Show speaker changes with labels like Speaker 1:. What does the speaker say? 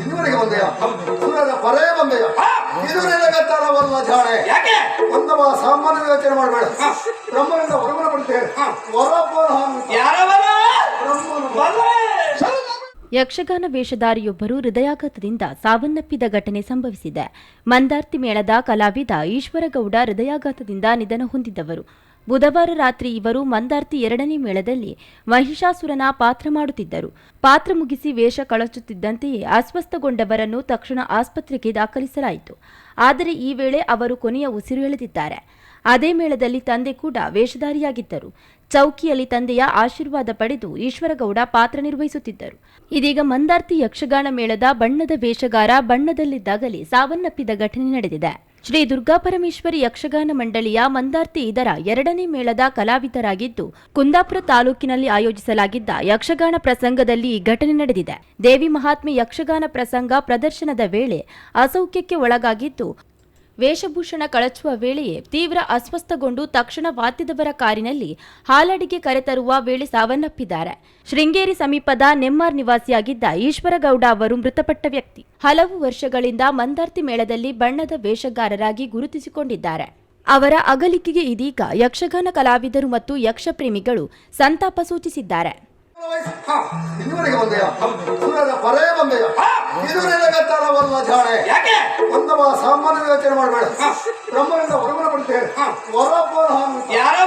Speaker 1: ಇದುವರೆಗೆ ಬಂದೆಯ ಸುರದ ಪರೇ ಬಂದೆಯ ಇದು ನಿನಗತ್ತರವಲ್ಲ ಜಾಣೆ
Speaker 2: ಯಾಕೆ?
Speaker 1: ಒಂದವ ಸಾಮಾನ್ಯ ಯೋಚನೆ ಮಾಡಬೇಡ. ಬ್ರಹ್ಮನಿಂದ ಬ್ರಹ್ಮನು.
Speaker 2: ಬಲ್ಲೆ
Speaker 3: ಯಕ್ಷಗಾನ ವೇಷಧಾರಿಯೊಬ್ಬರು ಹೃದಯಾಘಾತದಿಂದ ಸಾವನ್ನಪ್ಪಿದ ಘಟನೆ ಸಂಭವಿಸಿದೆ. ಮಂದಾರ್ತಿ ಮೇಳದ ಕಲಾವಿದ ಈಶ್ವರಗೌಡ ಹೃದಯಾಘಾತದಿಂದ ನಿಧನ ಹೊಂದಿದ್ದವರು ಬುಧವಾರ ರಾತ್ರಿ ಇವರು ಮಂದಾರ್ತಿ ಎರಡನೇ ಮೇಳದಲ್ಲಿ ಮಹಿಷಾಸುರನ ಪಾತ್ರ ಮಾಡುತ್ತಿದ್ದರು. ಪಾತ್ರ ಮುಗಿಸಿ ವೇಷ ಕಳಚುತ್ತಿದ್ದಂತೆಯೇ ಅಸ್ವಸ್ಥಗೊಂಡವರನ್ನು ತಕ್ಷಣ ಆಸ್ಪತ್ರೆಗೆ ದಾಖಲಿಸಲಾಯಿತು. ಆದರೆ ಈ ವೇಳೆ ಅವರು ಕೊನೆಯ ಉಸಿರು ಎಳೆದಿದ್ದಾರೆ. ಅದೇ ಮೇಳದಲ್ಲಿ ತಂದೆ ಕೂಡ ವೇಷಧಾರಿಯಾಗಿದ್ದರು. ಚೌಕಿಯಲ್ಲಿ ತಂದೆಯ ಆಶೀರ್ವಾದ ಪಡೆದು ಈಶ್ವರಗೌಡ ಪಾತ್ರ ನಿರ್ವಹಿಸುತ್ತಿದ್ದರು. ಇದೀಗ ಮಂದಾರ್ತಿ ಯಕ್ಷಗಾನ ಮೇಳದ ಬಣ್ಣದ ವೇಷಗಾರ ಬಣ್ಣದಲ್ಲಿದ್ದಾಗಲೇ ಸಾವನ್ನಪ್ಪಿದ ಘಟನೆ ನಡೆದಿದೆ. ಶ್ರೀ ದುರ್ಗಾಪರಮೇಶ್ವರಿ ಯಕ್ಷಗಾನ ಮಂಡಳಿಯ ಮಂದಾರ್ತಿ ಇದರ ಎರಡನೇ ಮೇಳದ ಕಲಾವಿದರಾಗಿದ್ದು, ಕುಂದಾಪುರ ತಾಲೂಕಿನಲ್ಲಿ ಆಯೋಜಿಸಲಾಗಿದ್ದ ಯಕ್ಷಗಾನ ಪ್ರಸಂಗದಲ್ಲಿ ಈ ಘಟನೆ ನಡೆದಿದೆ. ದೇವಿ ಮಹಾತ್ಮೆ ಯಕ್ಷಗಾನ ಪ್ರಸಂಗ ಪ್ರದರ್ಶನದ ವೇಳೆ ಅಸೌಖ್ಯಕ್ಕೆ ಒಳಗಾಗಿದ್ದು ವೇಷಭೂಷಣ ಕಳಚುವ ವೇಳೆಯೇ ತೀವ್ರ ಅಸ್ವಸ್ಥಗೊಂಡು ತಕ್ಷಣ ವಾದ್ಯದವರ ಕಾರಿನಲ್ಲಿ ಹಾಲಡಿಗೆ ಕರೆತರುವ ವೇಳೆ ಸಾವನ್ನಪ್ಪಿದ್ದಾರೆ. ಶೃಂಗೇರಿ ಸಮೀಪದ ನೆಮ್ಮಾರ್ ನಿವಾಸಿಯಾಗಿದ್ದ ಈಶ್ವರಗೌಡ ಅವರು ಮೃತಪಟ್ಟ ವ್ಯಕ್ತಿ. ಹಲವು ವರ್ಷಗಳಿಂದ ಮಂದಾರ್ತಿ ಮೇಳದಲ್ಲಿ ಬಣ್ಣದ ವೇಷಗಾರರಾಗಿ ಗುರುತಿಸಿಕೊಂಡಿದ್ದಾರೆ. ಅವರ ಅಗಲಿಕೆಗೆ ಇದೀಗ ಯಕ್ಷಗಾನ ಕಲಾವಿದರು ಮತ್ತು ಯಕ್ಷಪ್ರೇಮಿಗಳು ಸಂತಾಪ ಸೂಚಿಸಿದ್ದಾರೆ.
Speaker 1: ಇದುವರೆಗೆ ಬಂದೆಯ ಸುರದ ಪರೇ ಬಂದೆಯ ಇದು ನಿನಗತ್ತರವಲ್ಲ ಜಾಣೆ
Speaker 2: ಯಾಕೆ?
Speaker 1: ಒಂದವ ಸಾಮಾನ್ಯ ಯೋಚನೆ ಮಾಡಬೇಡ. ಬ್ರಹ್ಮನಿಂದ ಹೊರಪೋರ
Speaker 2: ಯಾರವರ
Speaker 1: ಬ್ರಹ್ಮನು
Speaker 2: ಬಲ್ಲೆ